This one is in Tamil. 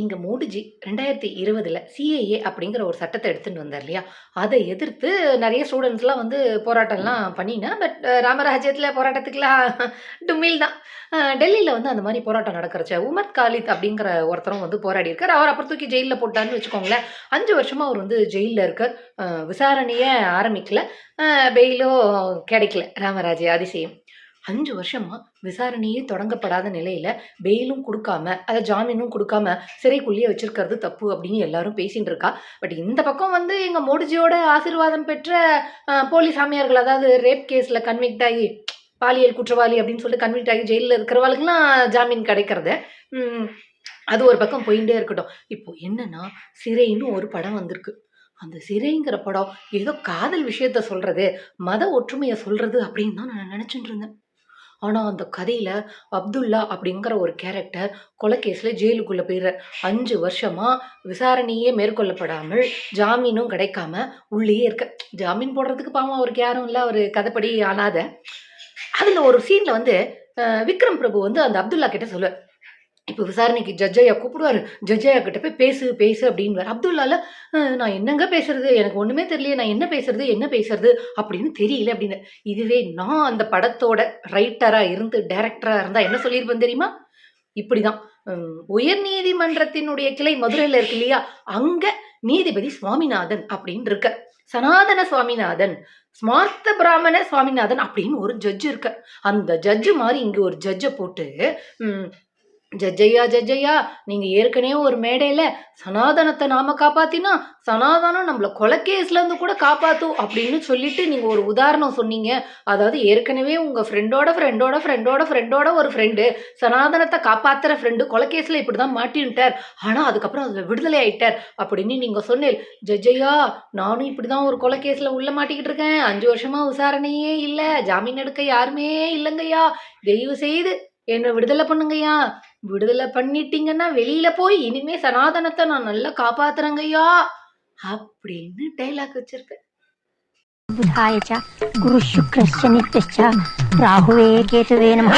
இங்கே மோடிஜி 2020ல சிஏஏ அப்படிங்கிற ஒரு சட்டத்தை எடுத்துகிட்டு வந்தார் இல்லையா? அதை எதிர்த்து நிறைய ஸ்டூடெண்ட்ஸ்லாம் வந்து போராட்டம்லாம் பண்ணினா, பட் ராமராஜ்யத்தில் போராட்டத்துக்குலாம் டும்மில் தான். டெல்லியில் வந்து அந்த மாதிரி போராட்டம் நடக்கிறச்ச, உமர் காலித் அப்படிங்கிற ஒருத்தரும் வந்து போராடியிருக்காரு. அவர் அப்புறம் தூக்கி ஜெயிலில் போட்டான்னு வச்சுக்கோங்களேன். அஞ்சு வருஷமாக அவர் வந்து ஜெயிலில் இருக்கார். விசாரணையை விசாரணையே ஆரம்பிக்கல. பெயிலோ பெயிலும் கிடைக்கல. ராமராஜ்ய அதிசயம். அஞ்சு வருஷமா விசாரணையே தொடங்கப்படாத நிலையில, பெயிலும் கொடுக்காம அதை ஜாமீனும் கொடுக்காம சிறைக்குள்ளேயே வச்சிருக்கிறது தப்பு அப்படின்னு எல்லாரும் பேசிட்டு இருக்கா. பட் இந்த பக்கம் வந்து எங்க மோடிஜியோட ஆசீர்வாதம் பெற்ற போலி சாமியார்கள், அதாவது ரேப் கேஸ்ல கன்விக்ட் ஆகி பாலியல் குற்றவாளி அப்படின்னு சொல்லிட்டு கன்விக்ட் ஆகி ஜெயிலில் இருக்கிறவாளுக்குலாம் ஜாமீன் கிடைக்கிறது. அது ஒரு பக்கம் போயிட்டே இருக்கட்டும். இப்போ என்னன்னா, சிறைன்னு ஒரு படம் வந்திருக்கு. அந்த சிறைங்கிற படம் ஏதோ காதல் விஷயத்த சொல்றது, மத ஒற்றுமையை சொல்றது அப்படின்னு தான் நான் நெனச்சுட்டு இருந்தேன். ஆனால் அந்த கதையில் அப்துல்லா அப்படிங்கிற ஒரு கேரக்டர் கொலை கேஸ்ல ஜெயிலுக்குள்ளே போயிடுற அஞ்சு வருஷமாக விசாரணையே மேற்கொள்ளப்படாமல், ஜாமீனும் கிடைக்காம உள்ளேயே இருக்க. ஜாமீன் போடுறதுக்கு பாவம் அவருக்கு யாரும் இல்லை அவர் கதைப்படி அனாத. அதில் ஒரு சீனில் வந்து விக்ரம் பிரபு வந்து அந்த அப்துல்லா கிட்ட சொல்லுவார். இப்போ விசாரணைக்கு ஜட்ஜையா கூப்பிடுவார் கூப்பிடுவாரு. கிட்ட போய் பேசு, பேசு அப்படின்னுவாரு. அப்துல்லால நான் என்னங்க பேசுறது? எனக்கு ஒண்ணுமே தெரியலையே. நான் என்ன பேசுறது? என்ன பேசுறது? அப்படின்னு தெரியல அப்படின்னு. இதுவே நான் அந்த படத்தோட ரைட்டரா இருந்து, டைரக்டரா இருந்தா என்ன சொல்லியிருப்பேன் தெரியுமா? இப்படிதான். உயர் உயர்நீதிமன்றத்தினுடைய கிளை மதுரையில இருக்கு இல்லையா? அங்க நீதிபதி சுவாமிநாதன் அப்படின்னு இருக்க சனாதன சுவாமிநாதன், ஸ்மார்த்த பிராமண சுவாமிநாதன் அப்படின்னு ஒரு ஜட்ஜ் இருக்க அந்த ஜட்ஜு மாதிரி இங்க ஒரு ஜட்ஜை போட்டு, ம் ஜட்ஜ் நீங்க ஏற்கனவே ஒரு மேடையில சனாதனத்தை நாம காப்பாத்தினா, சனாதனம் நம்மள கொலை இருந்து கூட காப்பாத்தும் அப்படின்னு சொல்லிட்டு நீங்க ஒரு உதாரணம் சொன்னீங்க. அதாவது ஏற்கனவே உங்க ஃப்ரெண்டோட ஃப்ரெண்டோட ஃப்ரெண்டோட ஃப்ரெண்டோட ஒரு ஃப்ரெண்டு சனாதனத்தை காப்பாத்துற ஃப்ரெண்டு கொலை இப்படிதான் மாட்டின்ட்டார். ஆனா அதுக்கப்புறம் அதுல விடுதலை ஆயிட்டார் அப்படின்னு நீங்க சொன்னேன் ஜஜ்ஜையா நானும் இப்படிதான் ஒரு கொலை உள்ள மாட்டிக்கிட்டு இருக்கேன். அஞ்சு வருஷமா விசாரணையே இல்லை ஜாமீன் எடுக்க யாருமே இல்லைங்கய்யா தயவு செய்து என்னை விடுதலை பண்ணுங்கய்யா. விடுதலை பண்ணிட்டீங்கன்னா வெளியில போய் இனிமே சனாதனத்தை நான் நல்லா காப்பாத்துறேங்கய்யா அப்படின்னு டைலாக் வச்சிருக்கேன் புத்தாய குரு சுக்ரஸ்ய நித்யஸ்ய ராகுவே கேதுவே நம.